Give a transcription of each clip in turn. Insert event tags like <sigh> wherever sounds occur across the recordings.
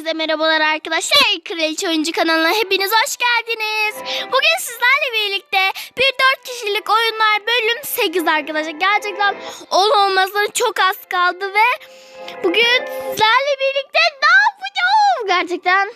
Hepinize merhabalar arkadaşlar. Kraliçe Oyuncu kanalına hepiniz hoş geldiniz. Bugün sizlerle birlikte bir 4 kişilik oyunlar bölüm 8 arkadaşlar. Gerçekten ol olmasına çok az kaldı ve bugün sizlerle birlikte ne yapacağım? Gerçekten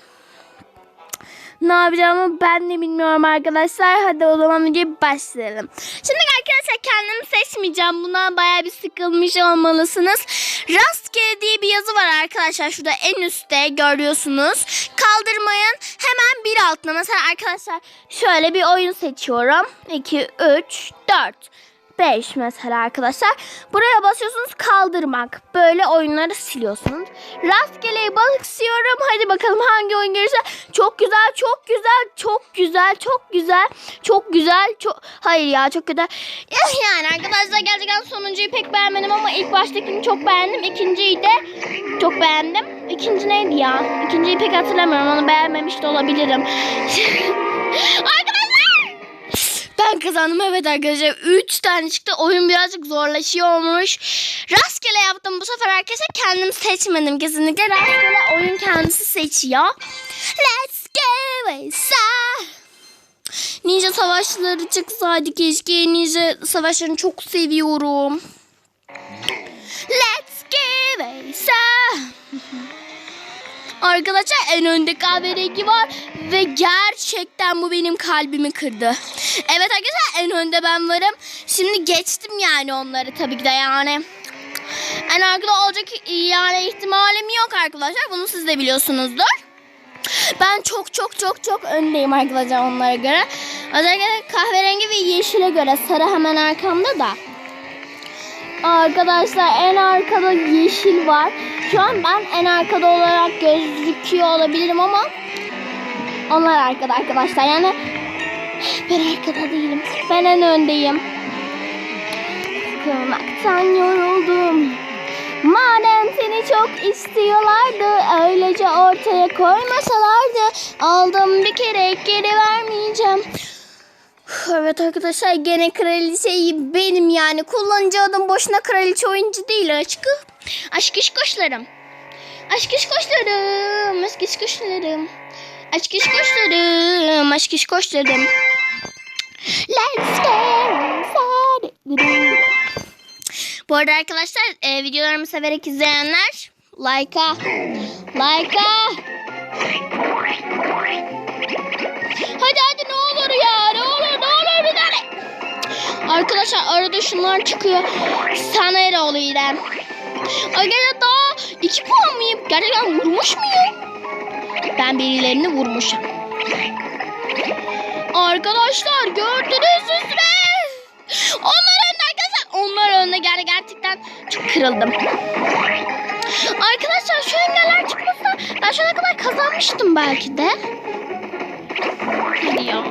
ne yapacağımı ben de bilmiyorum arkadaşlar. Hadi o zaman önce başlayalım. Şimdi arkadaşlar kendimi seçmeyeceğim. Bundan bayağı bir sıkılmış olmalısınız. Rastgele diye bir yazı var arkadaşlar. Şurada en üstte görüyorsunuz. Kaldırmayın. Hemen bir altına. Mesela arkadaşlar şöyle bir oyun seçiyorum. 2, 3, 4. 5 mesela arkadaşlar. Buraya basıyorsunuz kaldırmak. Böyle oyunları siliyorsunuz. Rastgele basıyorum. Hadi bakalım hangi oyun gelirse. Çok güzel, çok güzel, çok güzel, çok güzel, çok güzel, çok... Hayır ya çok güzel. Eh, Yani arkadaşlar gerçekten sonuncuyu pek beğenmedim ama ilk baştakini çok beğendim. İkinciyi de çok beğendim. İkinci neydi ya? İkinciyi pek hatırlamıyorum. Onu beğenmemiş de olabilirim. <laughs> arkadaşlar! Ben kazandım evet arkadaşlar. 3 tane çıktı. Oyun birazcık zorlaşıyormuş. Rastgele yaptım bu sefer arkadaşlar. Kendim seçmedim kesinlikle. Rastgele oyun kendisi seçiyor. Let's go Esa. Ninja savaşları çıksaydı keşke. Ninja savaşlarını çok seviyorum. Let's go Esa. <laughs> Arkadaşlar en önde kahverengi var ve gerçekten bu benim kalbimi kırdı. Evet arkadaşlar en önde ben varım. Şimdi geçtim yani onları tabii ki de yani. En arkada olacak yani ihtimalim yok arkadaşlar. Bunu siz de biliyorsunuzdur. Ben çok çok çok çok öndeyim arkadaşlar onlara göre. Özellikle kahverengi ve yeşile göre. Sarı hemen arkamda da. Arkadaşlar en arkada yeşil var. Şu an ben en arkada olarak gözüküyor olabilirim ama onlar arkada arkadaşlar. Yani ben arkada değilim. Ben en öndeyim. Sıkılmaktan yoruldum. Madem seni çok istiyorlardı, öylece ortaya koymasalardı, aldım bir kere geri vermeyeceğim. Evet arkadaşlar gene kraliçeyi benim yani. Kullanıcı adım boşuna kraliçe oyuncu değil aşkı. Aşk iş koşlarım. Aşk iş koşlarım. Aşk iş koşlarım. Aşk iş koşlarım. Aşk iş koşlarım. Let's get started. Bu arada arkadaşlar e, videolarımı severek izleyenler like'a like'a Hadi hadi ne olur ya Arkadaşlar arada şunlar çıkıyor. Sana Eroğlu İrem. Arkadaşlar daha iki puan mıyım? Gerçekten vurmuş muyum? Ben birilerini vurmuşum. Arkadaşlar gördünüz üzere. Onlar önde arkadaşlar. Onlar önde yani gerçekten çok kırıldım. Arkadaşlar şu engeller çıkmasa ben şu ana kadar kazanmıştım belki de. Hadi ya.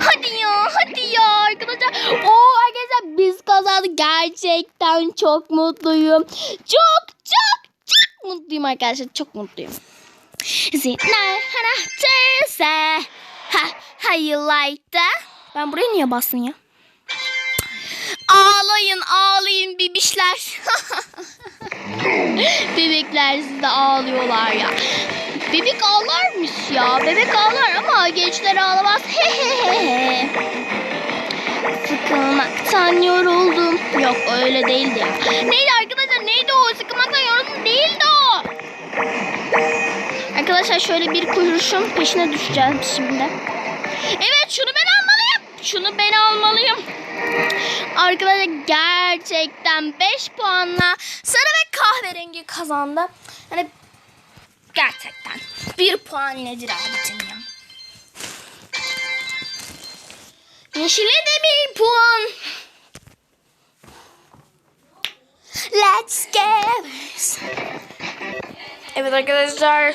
Hadi ya, hadi ya arkadaşlar. Oo kazandık. Gerçekten çok mutluyum. Çok çok çok mutluyum arkadaşlar. Çok mutluyum. Zinler anahtarsa. Ha, how? Ben buraya niye bastın ya? Ağlayın ağlayın bebişler. <laughs> Bebekler siz de ağlıyorlar ya. Bebek ağlarmış ya. Bebek ağlar ama gençler ağlamaz. Hehehe. Sıkılmaktan yoruldum. Yok öyle değildi ya. Neydi arkadaşlar neydi o? Sıkılmaktan yoruldum değildi o. Arkadaşlar şöyle bir kuruşun peşine düşeceğim şimdi. Evet şunu ben almalıyım. Şunu ben almalıyım. Arkadaşlar gerçekten 5 puanla sarı ve kahverengi kazandı. Yani gerçekten 1 puan nedir abicim Yeşile de bir puan. Let's go. Evet arkadaşlar.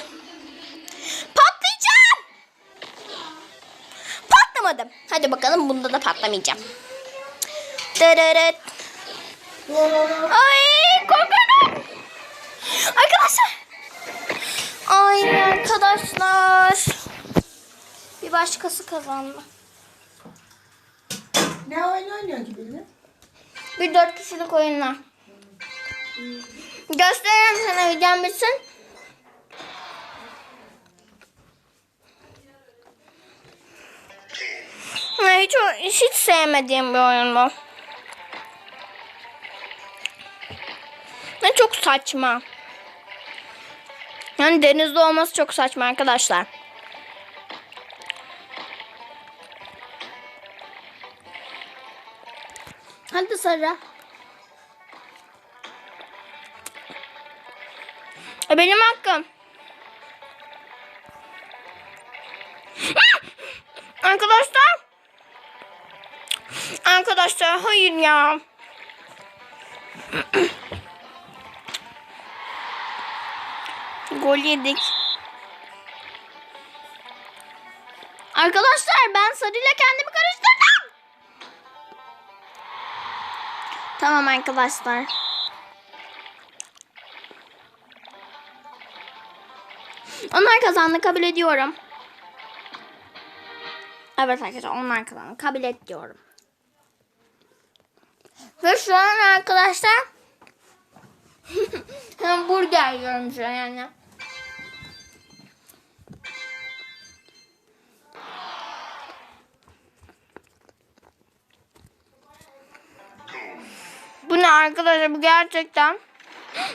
Patlayacağım. Patlamadım. Hadi bakalım bunda da patlamayacağım. Dırırıt. Ay korkuyorum. Arkadaşlar. Ay arkadaşlar. Bir başkası kazandı. Ne oyun oynuyor ki böyle? Bir dört kişilik oyunlar. Göstereyim sana videom bitsin. Hiç, hiç sevmediğim bir oyun bu. Ne çok saçma. Yani denizde olması çok saçma arkadaşlar. Hadi Sarı. E benim hakkım. Arkadaşlar. Arkadaşlar hayır ya. Gol yedik. Arkadaşlar ben sarıyla kendimi karıştırdım. Tamam arkadaşlar. Onlar kazandı kabul ediyorum. Evet arkadaşlar onlar kazandı kabul ediyorum. Ve şu an arkadaşlar <laughs> hamburger yiyorum şu an yani. Arkadaşlar bu gerçekten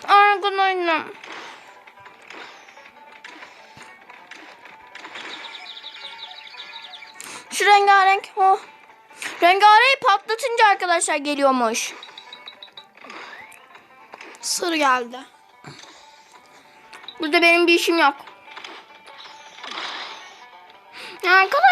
arkadaşlar. Şu rengarenk oh. Rengarenk patlatınca arkadaşlar geliyormuş. Sarı geldi. Burada benim bir işim yok. Arkadaşlar.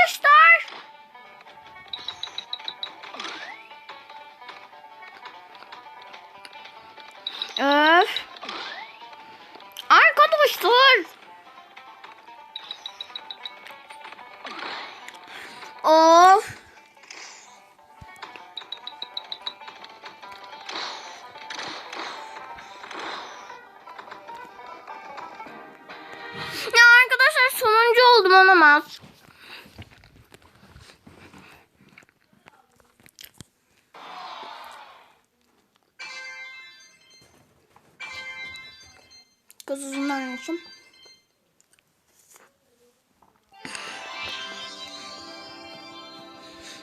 Gazozundan açım.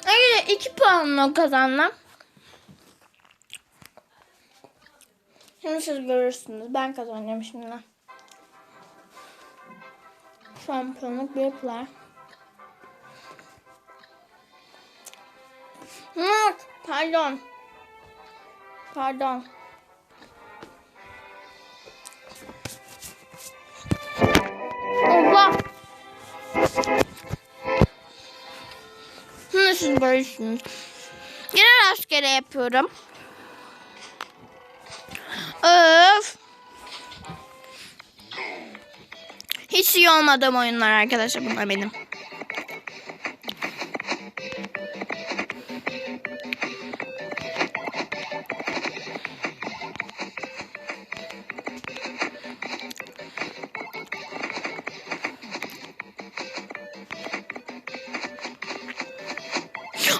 Öyle iki puanla kazandım. Şimdi siz görürsünüz. Ben kazanacağım şimdi. Şampiyonluk bir. Yok, pardon. Pardon. Siz görürsünüz. Yine rastgele yapıyorum. Öf. Hiç iyi olmadığım oyunlar arkadaşlar bunlar benim.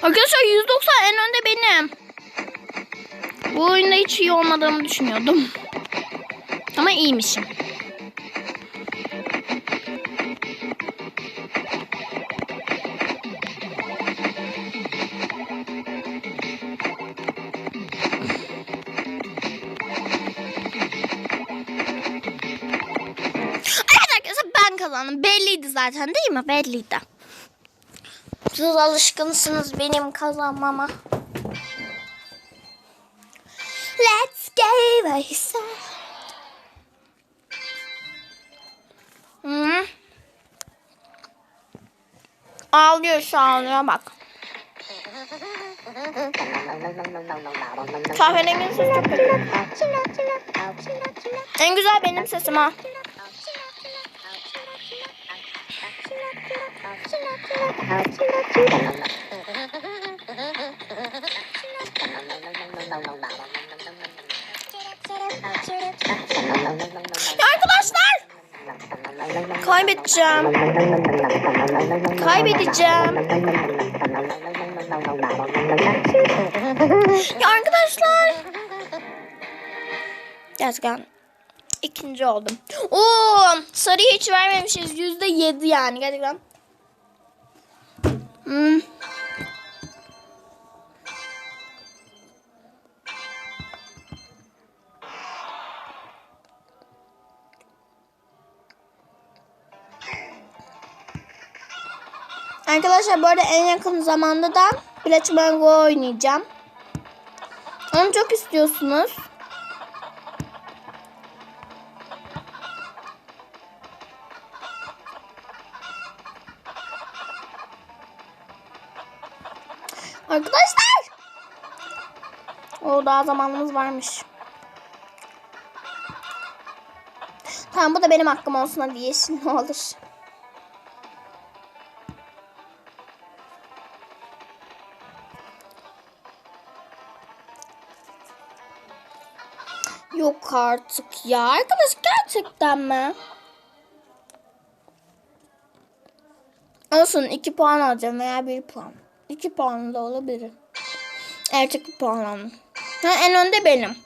Arkadaşlar 190 en önde benim. Bu oyunda hiç iyi olmadığımı düşünüyordum. Ama iyiymişim. Kazandım. Belliydi zaten değil mi? Belliydi. Siz alışkınsınız benim kazanmama. Let's go Veysel. Hı. Ağlıyor şu ağlıyor bak. Kahverengi ses çok kötü. En güzel benim sesim ha. Arkadaşlar kaybedeceğim. Kaybedeceğim. Ya arkadaşlar. Gerçekten ikinci oldum. Oo, sarıyı hiç vermemişiz. Yüzde yedi yani gerçekten. Hmm. Arkadaşlar bu arada en yakın zamanda da Black Mango oynayacağım. Onu çok istiyorsunuz. Daha zamanımız varmış. Tamam bu da benim hakkım olsun hadi yeşil ne olur. Yok artık ya. Arkadaş gerçekten mi? Olsun 2 puan alacağım veya 1 puan. 2 puan da olabilir. Erkek puan aldım. Ha, en önde benim.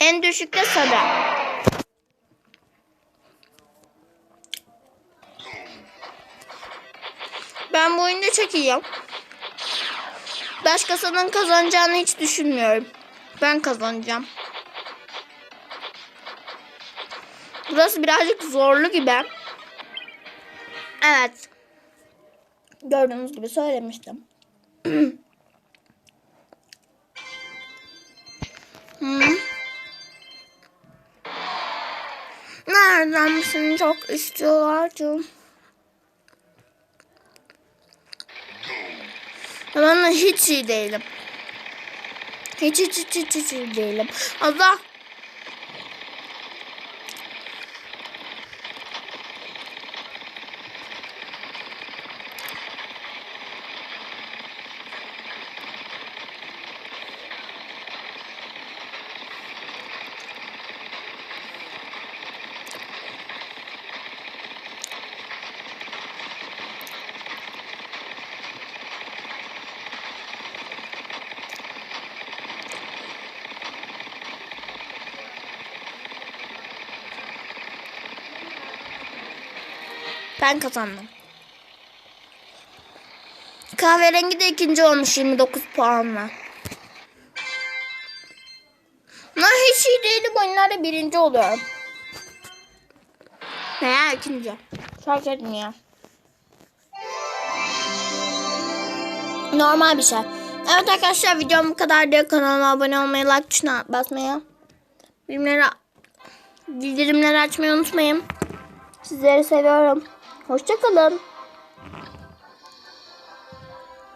En düşükte Sada. Ben bu oyunda çok iyiyim. Başkasının kazanacağını hiç düşünmüyorum. Ben kazanacağım. Burası birazcık zorlu gibi. Evet. Gördüğünüz gibi söylemiştim. <clears throat> Seni çok istiyorlardı? Ben de hiç iyi değilim. Hiç hiç hiç hiç, hiç iyi değilim. Allah. Ben kazandım. Kahverengi de ikinci olmuş 29 puanla. Ben hiç iyi değilim oyunlarda birinci oluyorum. Veya ikinci. Fark etmiyor. Normal bir şey. Evet arkadaşlar videom bu kadardı. Kanalıma abone olmayı, like tuşuna basmayı, bildirimleri, bildirimleri açmayı unutmayın. Sizleri seviyorum. Hoşçakalın.